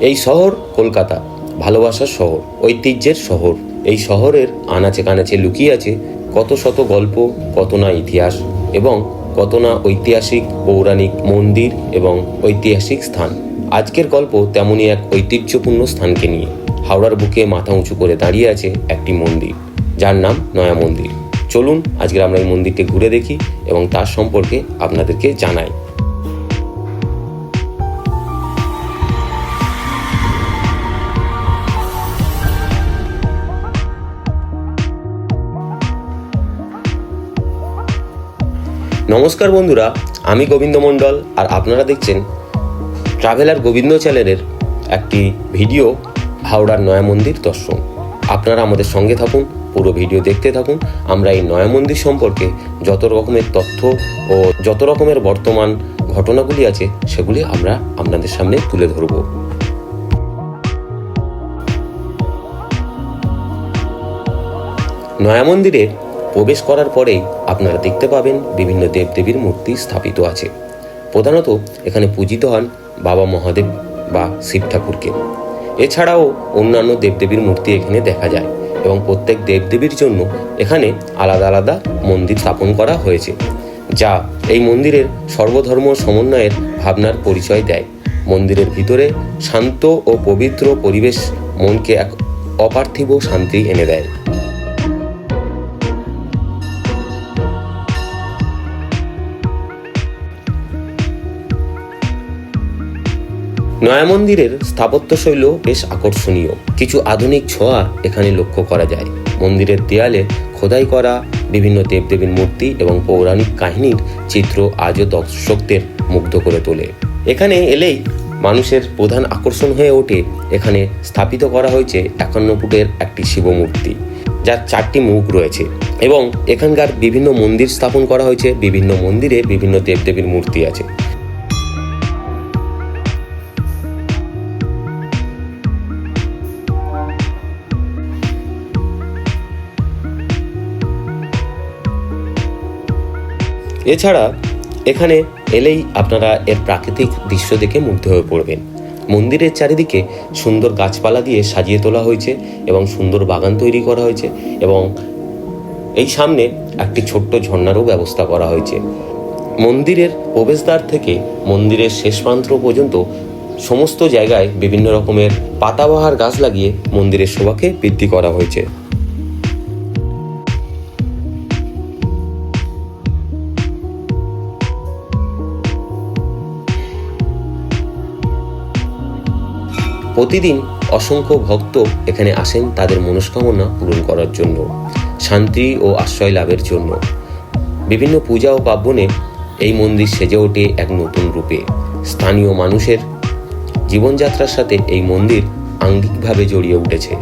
এই শহর কলকাতা, ভালোবাসার শহর, ঐতিহ্যের শহর। এই শহরের আনাচে কানাচে লুকিয়ে আছে কত শত গল্প, কত না ইতিহাস এবং কত না ঐতিহাসিক, পৌরাণিক মন্দির এবং ঐতিহাসিক স্থান। আজকের গল্প তেমনই এক ঐতিহ্যপূর্ণ স্থানকে নিয়ে। হাওড়ার বুকে মাথা উঁচু করে দাঁড়িয়ে আছে একটি মন্দির, যার নাম নয়া মন্দির। চলুন আজকে আমরা এই মন্দিরটি ঘুরে দেখি এবং তার সম্পর্কে আপনাদেরকে জানাই। নমস্কার বন্ধুরা, আমি গোবিন্দ মণ্ডল আর আপনারা দেখছেন ট্রাভেলার গোবিন্দ চ্যানেলের একটি ভিডিও, হাওড়ার নয়া মন্দির দর্শন। আপনারা আমাদের সঙ্গে থাকুন, পুরো ভিডিও দেখতে থাকুন। আমরা এই নয়া মন্দির সম্পর্কে যত রকমের তথ্য ও যত রকমের বর্তমান ঘটনাগুলি আছে, সেগুলি আমরা আপনাদের সামনে তুলে ধরব। নয়া মন্দিরে প্রবেশ করার পরেই আপনারা দেখতে পাবেন বিভিন্ন দেবদেবীর মূর্তি স্থাপিত আছে। প্রধানত এখানে পূজিত হন বাবা মহাদেব বা শিব ঠাকুরকে। এছাড়াও অন্যান্য দেবদেবীর মূর্তি এখানে দেখা যায় এবং প্রত্যেক দেবদেবীর জন্য এখানে আলাদা আলাদা মন্দির স্থাপন করা হয়েছে, যা এই মন্দিরের সর্বধর্ম সমন্বয়ের ভাবনার পরিচয় দেয়। মন্দিরের ভিতরে শান্ত ও পবিত্র পরিবেশ মনকে এক অপার্থিব শান্তি এনে দেয়। নয়া মন্দিরের স্থাপত্যশৈল বেশ আকর্ষণীয়। কিছু আধুনিক ছোঁয়া এখানে লক্ষ্য করা যায়। মন্দিরের দেয়ালে খোদাই করা বিভিন্ন দেবদেবীর মূর্তি এবং পৌরাণিক কাহিনীর চিত্র আজও দর্শকদের মুগ্ধ করে তোলে। এখানে এলেই মানুষের প্রধান আকর্ষণ হয়ে ওঠে। এখানে স্থাপিত করা হয়েছে একান্ন ফুটের একটি শিবমূর্তি, যার চারটি মুখ রয়েছে এবং এখানকার বিভিন্ন মন্দির স্থাপন করা হয়েছে। বিভিন্ন মন্দিরে বিভিন্ন দেবদেবীর মূর্তি আছে। এছাড়া এখানে এলেই আপনারা এর প্রাকৃতিক দৃশ্য দেখে মুগ্ধ হয়ে পড়বেন। মন্দিরের চারিদিকে সুন্দর গাছপালা দিয়ে সাজিয়ে তোলা হয়েছে এবং সুন্দর বাগান তৈরি করা হয়েছে এবং এই সামনে একটি ছোট্ট ঝর্ণারও ব্যবস্থা করা হয়েছে। মন্দিরের প্রবেশদ্বার থেকে মন্দিরের শেষ প্রান্ত পর্যন্ত সমস্ত জায়গায় বিভিন্ন রকমের পাতাবাহার গাছ লাগিয়ে মন্দিরের শোভাকে বৃদ্ধি করা হয়েছে। প্রতিদিন অসংখ্য ভক্ত এখানে আসেন তাদের মনস্কামনা পূরণ করার জন্য, শান্তি ও আশ্রয় লাভের জন্য। বিভিন্ন পূজা ও পার্বণে এই মন্দির সেজে ওঠে এক নতুন রূপে। স্থানীয় মানুষের জীবনযাত্রার সাথে এই মন্দির আঙ্গিকভাবে জড়িয়ে উঠেছে।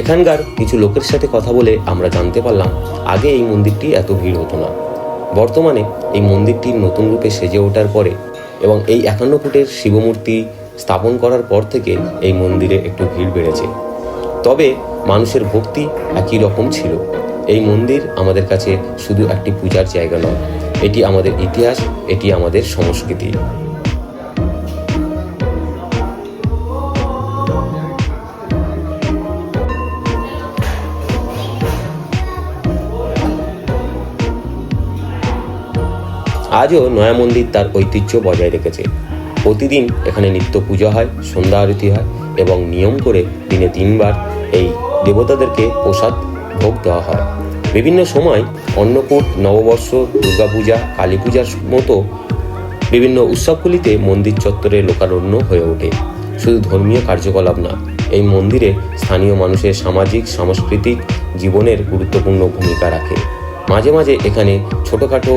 এখানকার কিছু লোকের সাথে কথা বলে আমরা জানতে পারলাম, আগে এই মন্দিরটি এত ভিড় হতো না। বর্তমানে এই মন্দিরটির নতুন রূপে সেজে ওঠার পরে এবং এই একান্ন ফুটের শিবমূর্তি স্থাপন করার পর থেকে এই মন্দিরে একটু ভিড় বেড়েছে। তবে মানুষের ভক্তি একই রকম ছিল। এই মন্দির আমাদের কাছে শুধু একটি পূজার জায়গা নয়, এটি আমাদের ইতিহাস, এটি আমাদের সংস্কৃতি। আজও নয়া মন্দির তার ঐতিহ্য বজায় রেখেছে। প্রতিদিন এখানে নিত্য পূজা হয়, সন্ধ্যা আরতি হয় এবং নিয়ম করে দিনে তিনবার এই দেবতাদেরকে প্রসাদ ভোগ দেওয়া হয়। বিভিন্ন সময় অন্নকূট, নববর্ষ, দুর্গাপূজা কালী পূজার মতো বিভিন্ন উৎসবগুলিতে মন্দির চত্বরে লোকারণ্য হয়ে ওঠে। শুধু ধর্মীয় কার্যকলাপ না, এই মন্দিরে স্থানীয় মানুষের সামাজিক, সাংস্কৃতিক জীবনের গুরুত্বপূর্ণ ভূমিকা রাখে। মাঝে মাঝে এখানে ছোটোখাটো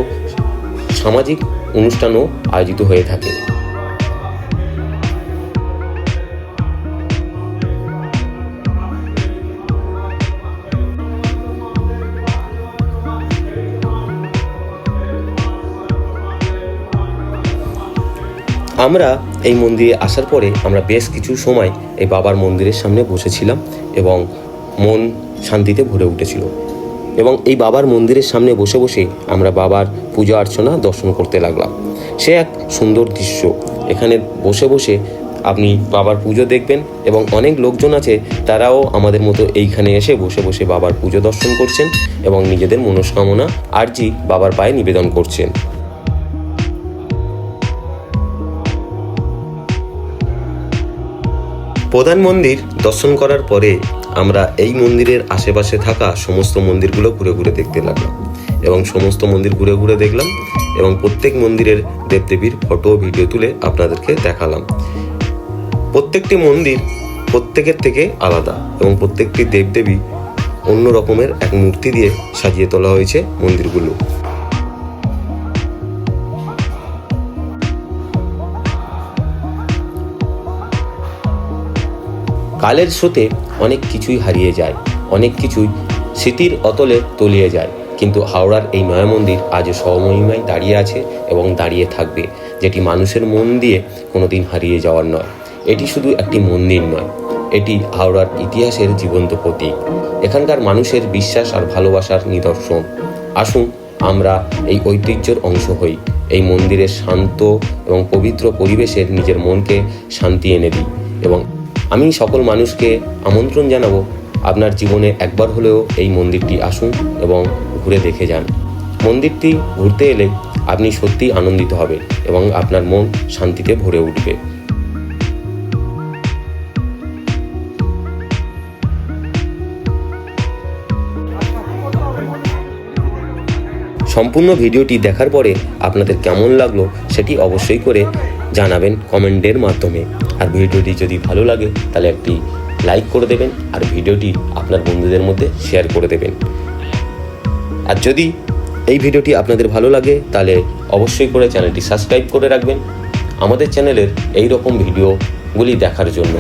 সামাজিক অনুষ্ঠানও আয়োজিত হয়ে থাকে। আমরা এই মন্দিরে আসার পরে আমরা বেশ কিছু সময় এই বাবার মন্দিরের সামনে বসেছিলাম এবং মন শান্তিতে ভরে উঠেছিল। এবং এই বাবার মন্দিরের সামনে বসে বসে আমরা বাবার পূজা অর্চনা দর্শন করতে লাগলাম। সে এক সুন্দর দৃশ্য। এখানে বসে বসে আপনি বাবার পুজো দেখবেন এবং অনেক লোকজন আছে, তারাও আমাদের মতো এইখানে এসে বসে বসে বাবার পুজো দর্শন করছেন এবং নিজেদের মনস্কামনা আর্জি বাবার পায়ে নিবেদন করছেন। প্রধান মন্দির দর্শন করার পরে আমরা এই মন্দিরের আশেপাশে থাকা সমস্ত মন্দিরগুলো ঘুরে ঘুরে দেখতে লাগলাম। এবং সমস্ত মন্দির ঘুরে ঘুরে দেখলাম এবং প্রত্যেক মন্দিরের দেবদেবীর ফটো ভিডিও তুলে আপনাদেরকে দেখালাম। প্রত্যেকটি মন্দির প্রত্যেকের থেকে আলাদা এবং প্রত্যেকটি দেবদেবী অন্য রকমের এক মূর্তি দিয়ে সাজিয়ে তোলা হয়েছে মন্দিরগুলো। কালের স্রোতে অনেক কিছুই হারিয়ে যায়, অনেক কিছুই স্মৃতির অতলে তলিয়ে যায়। কিন্তু হাওড়ার এই নয়া মন্দির আজও স্বমহিমায় দাঁড়িয়ে আছে এবং দাঁড়িয়ে থাকবে, যেটি মানুষের মন দিয়ে কোনোদিন হারিয়ে যাওয়ার নয়। এটি শুধু একটি মন্দির নয়, এটি হাওড়ার ইতিহাসের জীবন্ত প্রতীক। এখানকার মানুষের বিশ্বাস আর ভালোবাসার নিদর্শন। আসুন আমরা এই ঐতিহ্যের অংশ হই, এই মন্দিরের শান্ত এবং পবিত্র পরিবেশের নিজের মনকে শান্তি এনে দিই এবং আমি সকল মানুষকে আমন্ত্রণ জানাব, আপনার জীবনে একবার হলেও এই মন্দিরটি আসুন এবং ঘুরে দেখে যান। মন্দিরটি ঘুরতে এলে আপনি সত্যিই আনন্দিত হবে এবং আপনার মন শান্তিতে ভরে উঠবে। সম্পূর্ণ ভিডিওটি দেখার পরে আপনাদের কেমন লাগল সেটি অবশ্যই করে জানাবেন কমেন্টের মাধ্যমে। আর ভিডিওটি যদি ভালো লাগে, তাহলে একটি লাইক করে দেবেন আর ভিডিওটি আপনার বন্ধুদের মধ্যে শেয়ার করে দেবেন। আর যদি এই ভিডিওটি আপনাদের ভালো লাগে, তাহলে অবশ্যই করে চ্যানেলটি সাবস্ক্রাইব করে রাখবেন। আমাদের চ্যানেলের এই রকম ভিডিওগুলি দেখার জন্য